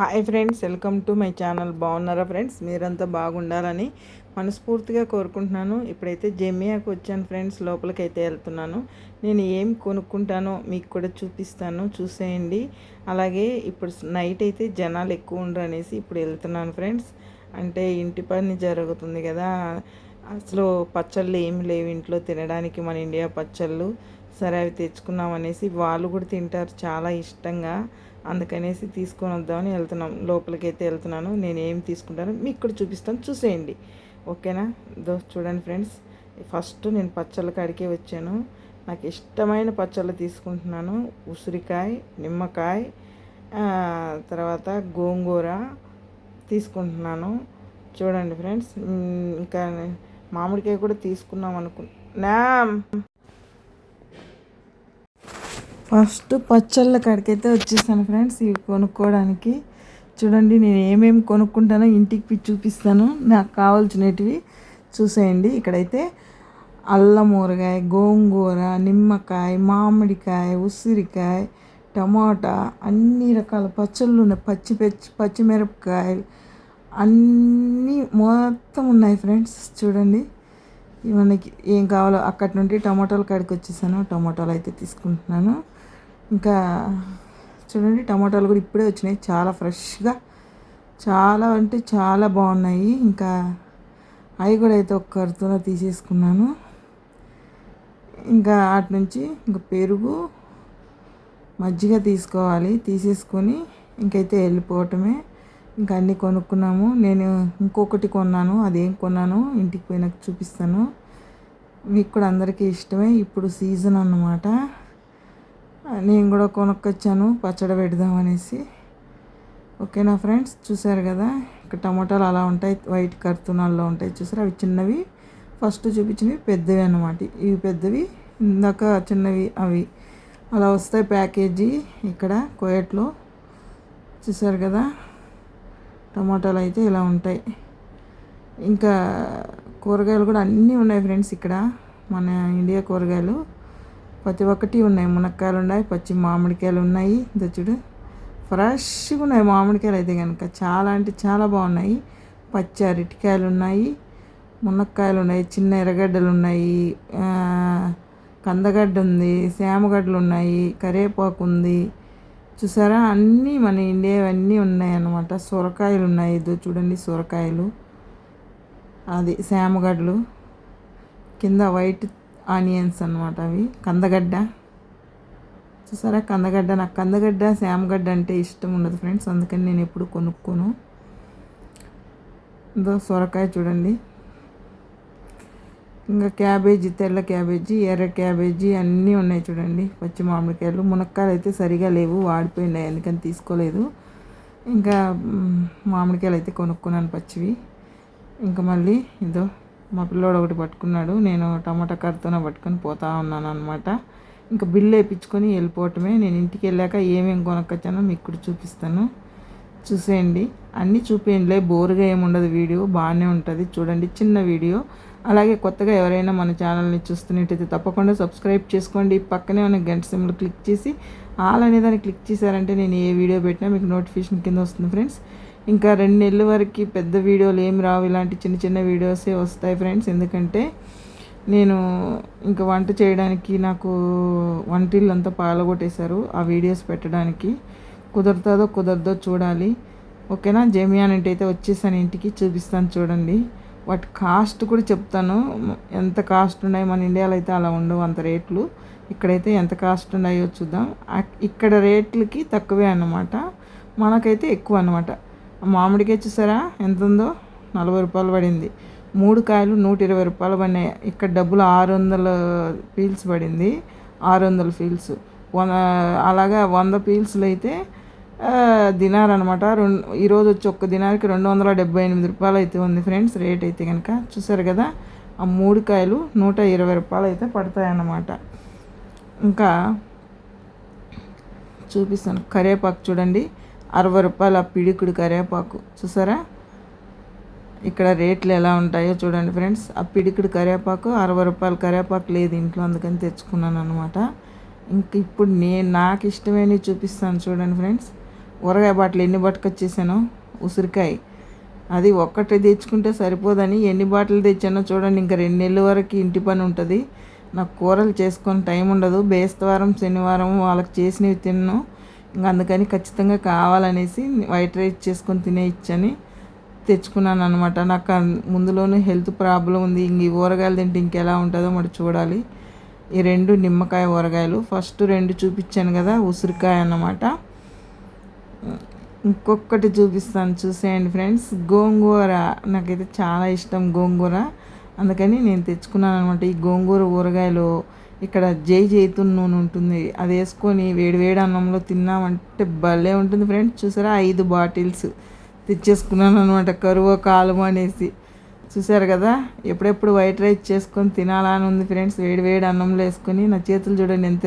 Hi friends welcome to my channel బాగున్నారా friends మీరంతా బాగుండాలని మనస్ఫూర్తిగా కోరుకుంటున్నాను. ఇప్పుడైతే జెమియాకు వచ్చాను ఫ్రెండ్స్ లోపలికి అయితే వెళ్తున్నాను. నేను ఏం కొనుక్కుంటానో మీకు కూడా చూపిస్తాను. చూసేయండి. అలాగే ఇప్పుడు నైట్ అయితే జనాలు ఎక్కువ ఉండరు అనేసి ఇప్పుడు వెళ్తున్నాను ఫ్రెండ్స్ అంటే ఇంటి పని జరుగుతుంది కదా. అసలు పచ్చళ్ళు ఏమి లేవు ఇంట్లో. తినడానికి మన ఇండియా పచ్చళ్ళు. సరే అవి తెచ్చుకున్నాం అనేసి వాళ్ళు కూడా తింటారు. చాలా ఇష్టంగా. అందుకనేసి తీసుకొని వద్దామని వెళ్తున్నాం. లోపలికి అయితే వెళ్తున్నాను. నేను ఏం తీసుకుంటాను మీకు కూడా చూపిస్తాను. చూసేయండి. ఓకేనా? దో చూడండి ఫ్రెండ్స్. ఫస్ట్ నేను పచ్చళ్ళ కాడికే వచ్చాను. నాకు ఇష్టమైన పచ్చళ్ళు తీసుకుంటున్నాను. ఉసిరికాయ నిమ్మకాయ తర్వాత గోంగూర తీసుకుంటున్నాను. చూడండి ఫ్రెండ్స్. ఇంకా మామిడికాయ కూడా తీసుకున్నాం అనుకున్నా ఫస్ట్ పచ్చళ్ళ కాడికైతే వచ్చేసాను ఫ్రెండ్స్ ఇవి కొనుక్కోవడానికి. చూడండి నేను ఏమేమి కొనుక్కుంటానో ఇంటికి చూపిస్తాను. నాకు కావాల్సినవి చూసేయండి. ఇక్కడైతే అల్లం ఊరగాయ గోంగూర నిమ్మకాయ మామిడికాయ ఉసిరికాయ టమాటా అన్ని రకాల పచ్చళ్ళు ఉన్నాయి. పచ్చి పచ్చి పచ్చిమిరపకాయలు అన్నీ మొత్తం ఉన్నాయి ఫ్రెండ్స్. చూడండి మనకి ఏం కావాలో అక్కడి నుండి టమాటాలు కాడికి వచ్చేసాను. టమాటాలు అయితే తీసుకుంటున్నాను. ఇంకా చూడండి టమాటాలు కూడా ఇప్పుడే వచ్చినాయి. చాలా ఫ్రెష్గా. చాలా అంటే చాలా బాగున్నాయి. ఇంకా అవి కూడా అయితే ఒక కరుతులో తీసేసుకున్నాను. ఇంకా అటు నుంచి ఇంకా పెరుగు మజ్జిగ తీసుకోవాలి. తీసేసుకొని ఇంకైతే వెళ్ళిపోవటమే. ఇంకా అన్నీ కొనుక్కున్నాము. నేను ఇంకొకటి కొన్నాను. అదేం కొన్నాను? ఇంటికి పోయినాక చూపిస్తాను. మీకు కూడా అందరికీ ఇష్టమే. ఇప్పుడు సీజన్ అన్నమాట. నేను కూడా కొనుక్కొచ్చాను పచ్చడి పెడదాం అనేసి. ఓకేనా ఫ్రెండ్స్? చూసారు కదా ఇక్కడ టమాటాలు అలా ఉంటాయి వైట్ కర్తూనాల్లో ఉంటాయి చూసారు? అవి చిన్నవి ఫస్ట్ చూపించినవి పెద్దవి అన్నమాట. ఇవి పెద్దవి ఇందాక చిన్నవి అవి. అలా వస్తాయి ప్యాకేజీ ఇక్కడ కోయట్లో. చూసారు కదా టమాటాలు అయితే ఇలా ఉంటాయి. ఇంకా కూరగాయలు కూడా అన్నీ ఉన్నాయి ఫ్రెండ్స్ ఇక్కడ మన ఇండియా కూరగాయలు. ప్రతి ఒక్కటి ఉన్నాయి. మునక్కాయలు ఉన్నాయి పచ్చి మామిడికాయలు ఉన్నాయి. చూడు. ఫ్రెష్గా ఉన్నాయి మామిడికాయలు అయితే కనుక చాలా అంటే చాలా బాగున్నాయి. పచ్చి అరటికాయలు ఉన్నాయి. మునక్కాయలు ఉన్నాయి. చిన్న ఎర్రగడ్డలు ఉన్నాయి. కందగడ్డ ఉంది. శామగడ్డలు ఉన్నాయి. కరివేపాకు ఉంది. చూసారా? అన్నీ మన ఇండియా అన్నీ ఉన్నాయి సొరకాయలు ఉన్నాయి. ఇది చూడండి సొరకాయలు. అది శామగడ్డలు. కింద వైట్ ఆనియన్స్ అనమాట అవి. కందగడ్డ. చూసారా కందగడ్డ? నాకు కందగడ్డ శామగడ్డ అంటే ఇష్టం ఉండదు ఫ్రెండ్స్. అందుకని నేను ఎప్పుడు కొనుక్కోను. ఇదో సొరకాయ చూడండి. ఇంకా క్యాబేజీ తెల్ల క్యాబేజీ ఎర్ర క్యాబేజీ అన్నీ ఉన్నాయి చూడండి. పచ్చి మామిడికాయలు. మునక్కాయలు అయితే సరిగా లేవు వాడిపోయినాయి. అందుకని తీసుకోలేదు. ఇంకా మామిడికాయలు అయితే కొనుక్కున్నాను పచ్చివి. ఇంకా మళ్ళీ ఇదో మా పిల్లోడు ఒకటి పట్టుకున్నాడు. నేను టమాటా కర్రతోనే పట్టుకొని పోతా ఉన్నాను అనమాట ఇంకా బిల్లు వేయించుకొని వెళ్ళిపోవటమే. నేను ఇంటికి వెళ్ళాక ఏమేమి కొనకొచ్చానో మీకు కూడా చూపిస్తాను. చూసేయండి. అన్నీ చూపించలే బోరుగా ఏముండదు వీడియో. బాగానే ఉంటుంది. చూడండి. చిన్న వీడియో. అలాగే కొత్తగా ఎవరైనా మన ఛానల్ని చూస్తున్నట్టయితే తప్పకుండా సబ్స్క్రైబ్ చేసుకోండి. పక్కనే ఉన్న గంట సిమ్లు క్లిక్ చేసి ఆల్ అనే దాన్ని క్లిక్ చేశారంటే నేను ఏ వీడియో పెట్టినా మీకు నోటిఫికేషన్ కింద వస్తుంది ఫ్రెండ్స్. ఇంకా రెండు నెలల వరకు పెద్ద వీడియోలు ఏమి రావు. ఇలాంటి చిన్న చిన్న వీడియోసే వస్తాయి ఫ్రెండ్స్. ఎందుకంటే నేను ఇంకా వంట చేయడానికి నాకు వంటిల్లు అంతా పాలగొట్టేశారు ఆ వీడియోస్ పెట్టడానికి. కుదరుతుందో కుదరదో చూడాలి. ఓకేనా? జమియాన్ అంటే అయితే వచ్చేసాను ఇంటికి చూపిస్తాను చూడండి. వాటి కాస్ట్ కూడా చెప్తాను. ఎంత కాస్ట్ ఉన్నాయి? మన ఇండియాలో అయితే అలా ఉండవు అంత రేట్లు. ఇక్కడైతే ఎంత కాస్ట్ ఉన్నాయో చూద్దాం. ఇక్కడ రేట్లకి తక్కువే అన్నమాట. మనకైతే ఎక్కువ అనమాట మామిడికాయ చూసారా? ఎంత ఉందో నలభై రూపాయలు పడింది. మూడు కాయలు నూట ఇరవై రూపాయలు పడినాయి. ఇక్కడ డబ్బులు ఆరు వందల పీల్స్ పడింది. ఆరు వందల పీల్స్ వంద అలాగా వంద పీల్స్లు అయితే దినార్ అనమాట రెండు ఈరోజు వచ్చి ఒక్క దినారికి రెండు వందల డెబ్బై ఎనిమిది రూపాయలు అయితే ఉంది ఫ్రెండ్స్. రేట్ అయితే కనుక చూసారు కదా? ఆ మూడు కాయలు నూట ఇరవై రూపాయలు అయితే పడతాయన్నమాట. ఇంకా చూపిస్తాను. కరివేపాకు చూడండి. అరవై రూపాయల పిడికుడు కరివేపాకు. చూసారా? ఇక్కడ రేట్లు ఎలా ఉంటాయో చూడండి ఫ్రెండ్స్. ఆ పిడికుడు కరివేపాకు అరవై రూపాయల కరివేపాకు లేదు ఇంట్లో అందుకని తెచ్చుకున్నాను అనమాట ఇంక ఇప్పుడు నేను నాకు ఇష్టమైనవి చూపిస్తాను చూడండి ఫ్రెండ్స్. ఊరగాయ బాటలు ఎన్ని పట్టుకొచ్చేసాను? ఉసిరికాయ. అది ఒక్కటే తెచ్చుకుంటే సరిపోదని ఎన్ని బాటలు తెచ్చానో చూడండి. ఇంకా రెండు నెలల వరకు ఇంటి పని ఉంటుంది. నాకు కూరలు చేసుకొని టైం ఉండదు. బేస్తవారం శనివారం వాళ్ళకి చేసినవి తిన్నాను ఇంకా అందుకని ఖచ్చితంగా కావాలనేసి వైట్ రైస్ చేసుకొని తినే ఇచ్చని తెచ్చుకున్నాను అనమాట నాకు ముందులోనే హెల్త్ ప్రాబ్లం ఉంది. ఇంక ఈ ఊరగాయలు తింటే ఇంకెలా ఉంటుందో మరి చూడాలి. ఈ రెండు నిమ్మకాయ ఊరగాయలు. ఫస్ట్ రెండు చూపించాను కదా ఉసిరికాయ అన్నమాట. ఇంకొకటి చూపిస్తాను చూసేయండి ఫ్రెండ్స్. గోంగూర. నాకైతే చాలా ఇష్టం గోంగూర. అందుకని నేను తెచ్చుకున్నాను అనమాట ఈ గోంగూర ఊరగాయలు ఇక్కడ జై జైతున్ నూనె ఉంటుంది. అది వేసుకొని వేడి వేడి అన్నంలో తిన్నామంటే భలే ఉంటుంది ఫ్రెండ్స్. చూసారా? ఐదు బాటిల్స్ తెచ్చేసుకున్నాను అనమాట కరువు కాలం అనేసి. చూసారు కదా? ఎప్పుడెప్పుడు వైట్ రైస్ చేసుకొని తినాలని ఉంది ఫ్రెండ్స్. వేడి వేడి అన్నంలో వేసుకొని నా చేతులు చూడండి ఎంత